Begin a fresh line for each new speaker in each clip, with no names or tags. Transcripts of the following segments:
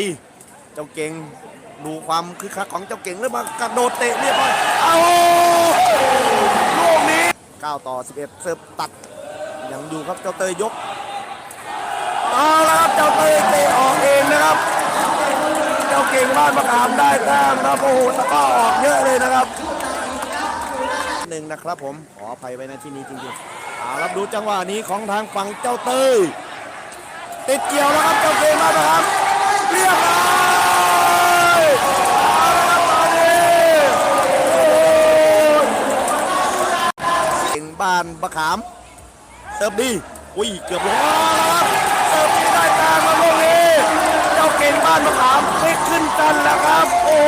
ดี เจ้าเก่งดูความคึกคักของเจ้าเก่งแล้วมากระโดดเตะเรียบร้อยเอาลูกนี้9ต่อ 11 เสิร์ฟตัด ยังอยู่ครับเจ้าเตยยกเอาละครับเจ้าเตยเตะออกเองนะครับ เจ้าเก่งบ้านมะขามได้แต้มนะครับโอ้โหตะก้อออกเยอะเลยนะครับหนึ่งนะครับผมขออภัยไว้ในที่นี้จริงๆเอารับดูจังหวะนี้ของทางฝั่งเจ้าเตยติดเกี่ยวแล้วครับเจ้าเกมมานนะครับ เรียบร้อยเอาละครับตอนนี้โอ้ยเก่งบ้านบะขามเสิร์ฟดีอุ้ยเกือบลงแล้วครับเสิร์ฟดีได้ต้มมาลูกนี้เจ้าเก่งบ้านบะขามพลิกขึ้นกันแล้วครับ โอ้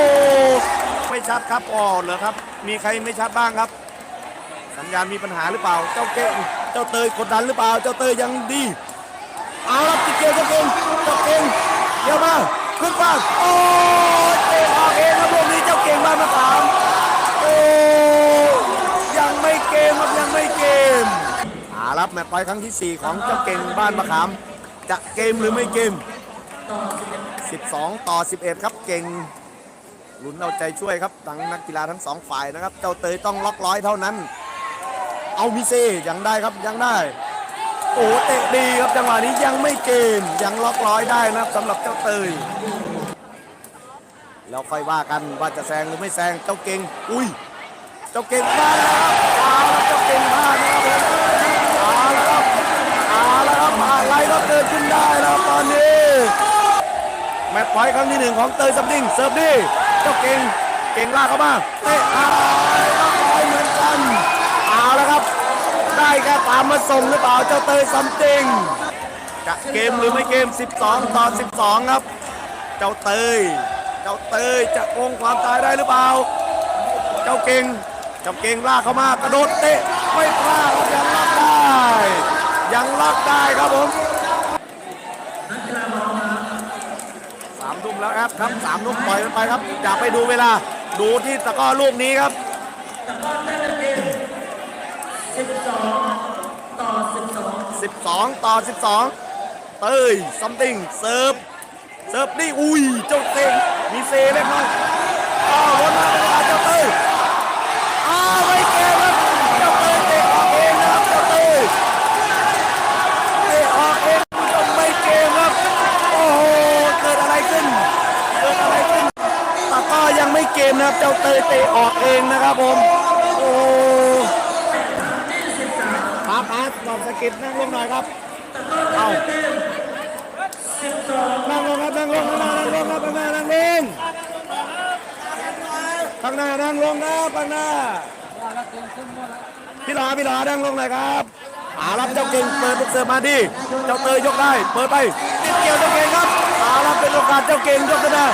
ไม่ชัดครับอ๋อเหรอครับ มีใครไม่ชัดบ้างครับ สัญญาณมีปัญหาหรือเปล่า เจ้าเก่งเจ้าเตยกดดันหรือเปล่า เจ้าเตยยังดีเอาละติดเกมเจ้าเก่งเจ้าเก่ง เดี๋ยวมาขึ้นฟ้าโอ้ยเตะออกเองครับลูกนี้เจ้าเก่งบ้านมะขามโอ้ยังไม่เกมครับยังไม่เกมอารับแมตช์ไปครั้งที่ 4 ของเจ้าเก่งบ้านมะขาม จะเกมหรือไม่เกม 12 ต่อ 11 ครับเก่งลุ้นเอาใจช่วยครับทั้งนักกีฬาทั้งสองฝ่ายนะครับ เจ้าเตยต้องล็อกร้อยเท่านั้น เอามิเซยังได้ครับยังได้ โอ้เตะดีครับจังหวะนี้ยังไม่เกมยังล็อกร้อยได้นะครับสำหรับเจ้าเตยแล้วค่อยว่ากันว่าจะแซงหรือไม่แซงเจ้าเก่งอุ้ยเจ้าเก่งพลาแล้วครับเอาละเจ้าเก่งพลาดนะครับมเอาละครับเอาละครับอะไรก็เกิดขึ้นได้แล้วตอนนี้ แมตช์พอยต์ครั้งที่หนึ่งของเตยสัมดิงเสิร์ฟดีเจ้าเก่งเก่งลากเข้ามาเตะเอ ได้แค่ตามมาส่งหรือเปล่าเจ้าเตยซัมติงจะเกมหรือไม่เกม 12 ต่อ 12 ครับ เจ้าเตย เจ้าเตยจะโกงความตายได้หรือเปล่า เจ้าเก่ง เจ้าเก่งลากเข้ามากระโดดเตะไม่พลาดยังล็อกได้ ยังล็อกได้ครับผมสามทุ่มแล้วครับครับสามทุ่มปล่อยมันไปครับอย่าไปดูเวลา ดูที่ตะก้อลูกนี้ครับ 12 ต่อ 12 เต้ยซัมติงเสิร์ฟเสิร์ฟนี่อุ้ยเจ้าเต้มีเซเล็กน้อยอ้าววนมาเวลาเจ้าเต้ยอ้าวไม่เกมครับเจ้าเต้ยเตะออกเองนะครับเจ้าเต้ยเตะออกเองคุณผู้ไม่เกมครับโอ้โหเกิดอะไรขึ้นเกิดอะไรขึ้นแต่ก็ยังไม่เกมนะครับเจ้าเต้ยเตะออกเองนะครับผมโอ้ หป้าป้าตอบสกิดนั่งลงหน่อยครับ เอานั่งลงครับนั่งลงนั่งลงครับข้างหน้านั่งลงข้างหน้านั่งลงครับข้างหน้าพี่หลาพี่หลานั่งลงหน่อยครับอารับเจ้าเก่งเปิดลูกเสิร์ฟมาดิเจ้าเตยยกได้ เปิดไปติดเกี่ยวเจ้าเก่งครับอารับเป็นโอกาสเจ้าเก่งยกขึ้นได้